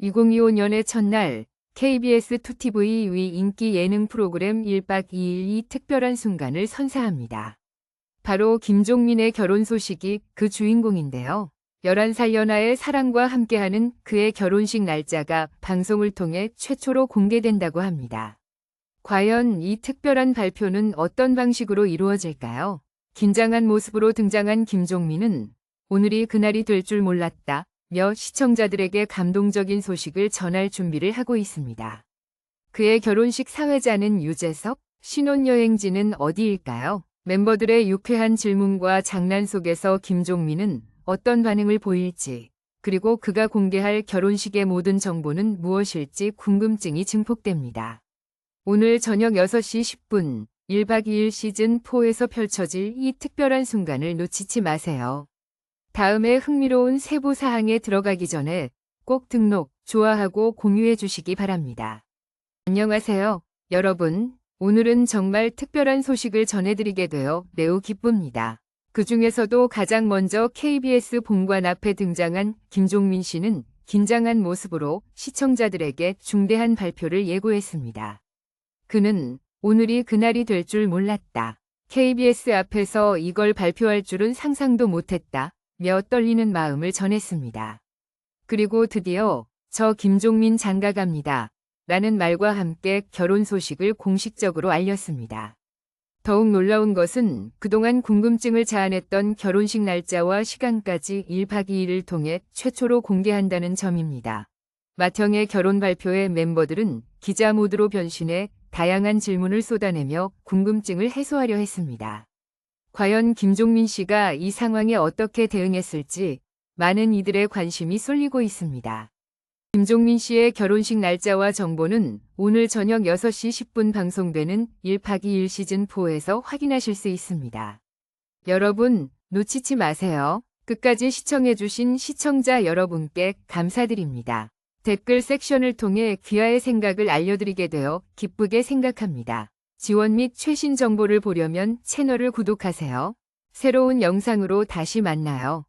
2025년의 첫날 KBS 2TV 위 인기 예능 프로그램 1박 2일 이 특별한 순간을 선사합니다. 바로 김종민의 결혼 소식이 그 주인공인데요. 11살 연하의 사랑과 함께하는 그의 결혼식 날짜가 방송을 통해 최초로 공개된다고 합니다. 과연 이 특별한 발표는 어떤 방식으로 이루어질까요? 긴장한 모습으로 등장한 김종민은 오늘이 그날이 될 줄 몰랐다. 며 시청자들에게 감동적인 소식을 전할 준비를 하고 있습니다. 그의 결혼식 사회자는 유재석, 신혼여행지는 어디일까요? 멤버들의 유쾌한 질문과 장난 속에서 김종민은 어떤 반응을 보일지, 그리고 그가 공개할 결혼식의 모든 정보는 무엇일지 궁금증이 증폭됩니다. 오늘 저녁 6시 10분 1박 2일 시즌 4에서 펼쳐질 이 특별한 순간을 놓치지 마세요. 다음에 흥미로운 세부 사항에 들어가기 전에 꼭 등록, 좋아하고 공유해 주시기 바랍니다. 안녕하세요, 여러분. 오늘은 정말 특별한 소식을 전해드리게 되어 매우 기쁩니다. 그 중에서도 가장 먼저 KBS 본관 앞에 등장한 김종민 씨는 긴장한 모습으로 시청자들에게 중대한 발표를 예고했습니다. 그는 오늘이 그날이 될 줄 몰랐다. KBS 앞에서 이걸 발표할 줄은 상상도 못했다. 며 떨리는 마음을 전했습니다. 그리고 드디어 저 김종민 장가갑니다. 라는 말과 함께 결혼 소식을 공식적으로 알렸습니다. 더욱 놀라운 것은 그동안 궁금증을 자아냈던 결혼식 날짜와 시간까지 1박 2일을 통해 최초로 공개한다는 점입니다. 맏형의 결혼 발표에 멤버들은 기자 모드로 변신해 다양한 질문을 쏟아내며 궁금증을 해소하려 했습니다. 과연 김종민 씨가 이 상황에 어떻게 대응했을지 많은 이들의 관심이 쏠리고 있습니다. 김종민 씨의 결혼식 날짜와 정보는 오늘 저녁 6시 10분 방송되는 1박 2일 시즌4에서 확인하실 수 있습니다. 여러분, 놓치지 마세요. 끝까지 시청해주신 시청자 여러분께 감사드립니다. 댓글 섹션을 통해 귀하의 생각을 알려드리게 되어 기쁘게 생각합니다. 지원 및 최신 정보를 보려면 채널을 구독하세요. 새로운 영상으로 다시 만나요.